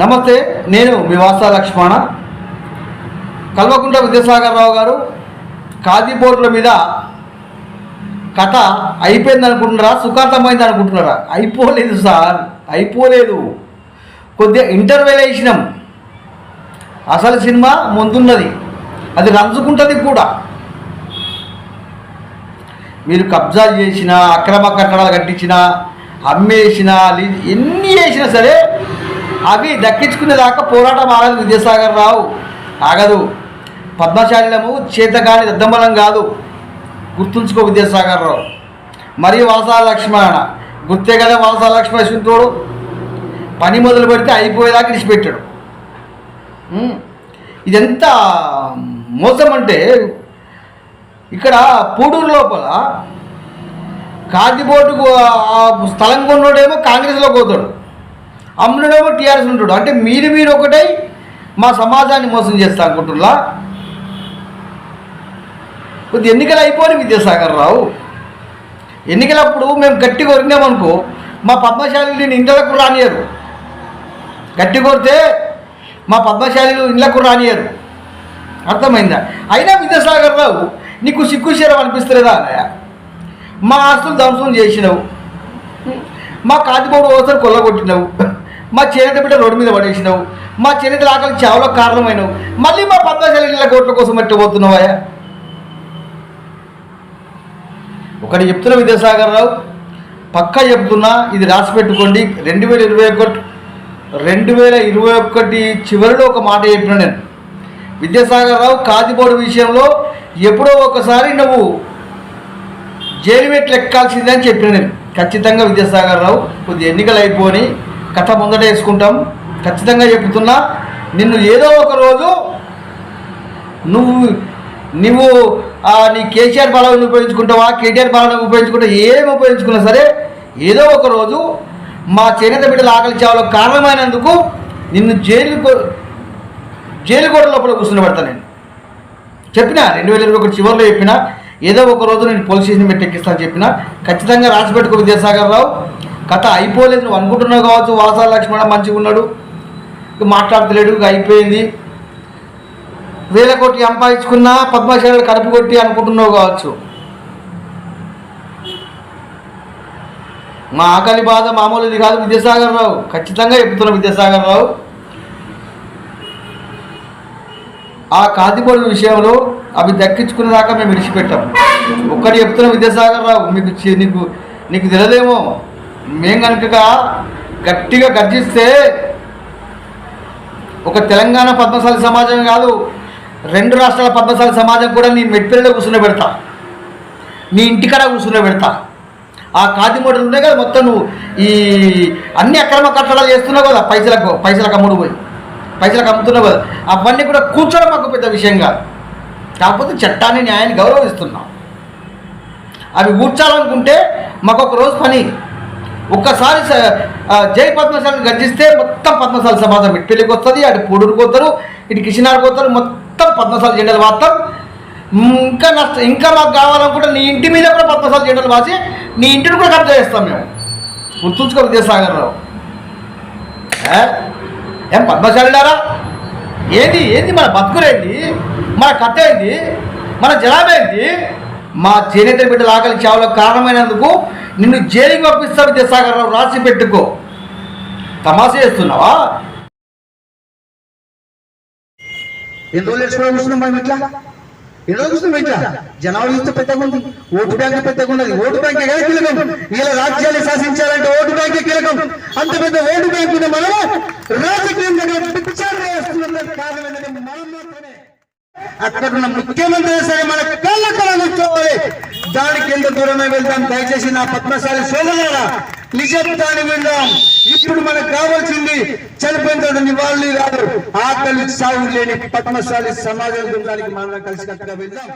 నమస్తే నేను మీ వాసా లక్ష్మణ. కల్వకుంట్ల విద్యాసాగర్ రావు గారు కాజీపోర్ల మీద కథ అయిపోయింది అనుకుంటున్నారా సుఖాంతమైంది అనుకుంటున్నారా అయిపోలేదు సార్ అయిపోలేదు. కొద్దిగా ఇంటర్వెల్ వేసినాం అసలు సినిమా ముందున్నది. అది రంజుకుంటుంది కూడా. మీరు కబ్జా చేసిన అక్రమ కట్టడాలు కట్టించిన అమ్మేసిన ఎన్ని చేసినా సరే అవి దక్కించుకునేదాకా పోరాటం ఆగదు విద్యాసాగర్ రావు. ఆగదు. పద్మశాలిలము చేతగాని దద్దమ్మలం కాదు. గుర్తుంచుకో విద్యాసాగర్ రావు. మరియు వలసా లక్ష్మణ గుర్తే కదా వలసా లక్ష్మణ సింటోడు పని మొదలు పెడితే అయిపోయేదాకా ఇడిచిపెట్టాడు. ఇదెంత మోసం అంటే ఇక్కడ పూడూరు లోపల కాదిబోటుకు స్థలం కొన్నోడేమో కాంగ్రెస్లో పోతాడు. అమ్ముడేమో టీఆర్ఎస్ ఉంటాడు. అంటే మీరు మీరు ఒకటై మా సమాజాన్ని మోసం చేస్తా అనుకుంటున్నా కొద్ది ఎన్నికలు అయిపోయి విద్యాసాగర్ రావు. ఎన్నికలప్పుడు మేము గట్టి కొరినామనుకో మా పద్మశాలిని ఇండ్లకు రానియరు గట్టి కొడితే మా పద్మశాలిలు ఇళ్ళకు రానియరు అర్థమైందా? అయినా విద్యాసాగర్ రావు నీకు సిగ్గుశరం అనిపిస్తలేదా అన్నయ్య? మా ఆస్తులు ధ్వంసం చేసినావు. మా కాతిపోడు ఓసరి కొల్లగొట్టినావు. మా చేనేత బిడ్డ రోడ్డు మీద పడేసినావు. మా చేనేతల ఆకలి చావులో కారణమైనవు. మళ్ళీ మా పద్మశాలి ఇళ్ళ కోట్ల కోసం మట్టిపోతున్నావా ఒకటి చెప్తున్నా విద్యాసాగర్ రావు. పక్కా చెప్తున్నా ఇది రాసి పెట్టుకోండి. రెండు వేల ఇరవై ఒకటి రెండు వేల ఇరవై ఒకటి చివరిలో ఒక మాట చెప్పిన నేను. విద్యాసాగర్ రావు కాదిబోర్డు విషయంలో ఎప్పుడో ఒకసారి నువ్వు జైలు పెట్టి ఎక్కాల్సిందే అని చెప్పిన నేను. ఖచ్చితంగా విద్యాసాగర్ రావు కొద్ది ఎన్నికలు అయిపోయి కథ ముందట వేసుకుంటాం. ఖచ్చితంగా చెప్తున్నా నిన్ను ఏదో ఒక రోజు నువ్వు నువ్వు నీ కేసీఆర్ బలాన్ని ఉపయోగించుకుంటావా కేటీఆర్ బలాన్ని ఉపయోగించుకుంటావా ఏమి ఉపయోగించుకున్నా సరే ఏదో ఒక రోజు మా చేనేత బిడ్డలు ఆకలి చావలకు కారణమైనందుకు నిన్ను జైలు జైలు గోడ లోపల కూర్చుని పెడతా నేను. చెప్పిన రెండు వేల ఇరవై ఒకటి చివరిలో చెప్పిన ఏదో ఒక రోజు నేను పోలీస్ స్టేషన్ పెట్టి ఎక్కిస్తాను చెప్పిన ఖచ్చితంగా రాసి పెట్టుకో విద్యాసాగర్ రావు కథ అయిపోలేదు. నువ్వు అనుకుంటున్నావు కావచ్చు వాసా లక్ష్మణ మంచిగా ఉన్నాడు. మాట్లాడతలేడు అయిపోయింది. వేల కోటి సంపాదించుకున్నా పద్మశాలి కడుపు కొట్టి అనుకుంటున్నావు కావచ్చు. మా ఆకలి బాధ మామూలుది కాదు విద్యాసాగర్ రావు. ఖచ్చితంగా చెప్తున్నా విద్యాసాగర్ రావు. ఆ కాతిపొడి విషయంలో అవి దక్కించుకునే దాకా మేము విడిచిపెట్టాం. ఒక్కటి చెప్తున్న విద్యాసాగర్ రావు మీకు నీకు నీకు తెలియదేమో? మేము కనుక గట్టిగా గర్జిస్తే ఒక తెలంగాణ పద్మశాలి సమాజం కాదు రెండు రాష్ట్రాల పద్మశాలి సమాజం కూడా నీ మెట్పిల్లలో కూర్చుని పెడతా. నీ ఇంటికాడ కూర్చుని పెడతా. ఆ కాదిమూటలు ఉన్నాయి కదా మొత్తం నువ్వు. ఈ అన్ని అక్రమ కట్టడాలు చేస్తున్నావు కదా పైసలకు పైసలకు అమ్ముడు పోయి. పైసలకు అమ్ముతున్నావు కదా. అవన్నీ కూడా కూర్చోడం మాకు పెద్ద విషయం కాదు. కాకపోతే చట్టాన్ని న్యాయాన్ని గౌరవిస్తున్నాం. అవి కూర్చాలనుకుంటే మాకు ఒక రోజు పని. ఒక్కసారి జై పద్మశాలను గర్జిస్తే మొత్తం పద్మశాల సమాజం ఇటు పెళ్ళికి వస్తుంది అటు పూడూరుకు పోతారు ఇటు కిషనార్కి పోతారు మొత్తం పద్మశాల జెండలు వాస్తాం ఇంకా నష్టం ఇంకా మాకు కావాలనుకుంటే నీ ఇంటి మీద కూడా పద్మశాల జెండలు వాసి నీ ఇంటిని కూడా కబ్జా చేస్తాం మేము. గుర్తుంచుకో విద్యాసాగర్ రావు ఏం పద్మశాలిడారా ఏంది ఏంది మన బతుకులేంది? మన కథ ఏంది? మన జనాభేంది మా చేనేత బిడ్డల ఆకలి చావులకు కారణమైనందుకు నిన్ను జైలుకి పంపిస్తా విద్యాసాగర్ రావు రాసి పెట్టుకో. తమాషా చేస్తున్నావా? ఎన్ని రోజులు ఎట్లా కూర్చున్నాం మనం ఇట్లా? ఎన్ని రోజులు కూర్చున్నాం ఇట్లా? జనాభా చూస్తే పెద్దగా ఉంది. ఓటు బ్యాంక్ పెద్దగా ఉన్నది. ఓటు బ్యాంక్ కదా కీలకం. ఇలా రాజ్యాన్ని శాసించాలంటే ఓటు బ్యాంక్ కీలకం. అంత పెద్ద ఓటు బ్యాంక్ ఉన్న మనము రాజకీయం దగ్గర పిచ్చారు కారణం అక్కడ ఉన్న ముఖ్యమంత్రి సరే మన కళ్ళ కళ కూర్చోవాలి. దానికి ఎంత దూరమే వెళ్తాం దయచేసి నా పద్మశాలి సోదరుల నిజాన్ని విందాం. ఇప్పుడు మనకు కావాల్సింది చనిపోయిన నివాళి రాదు కాదు ఆకలి సాగు లేని పద్మశాలి సమాజం గురించి మనం కలిసి కట్టుగా వెళ్దాం.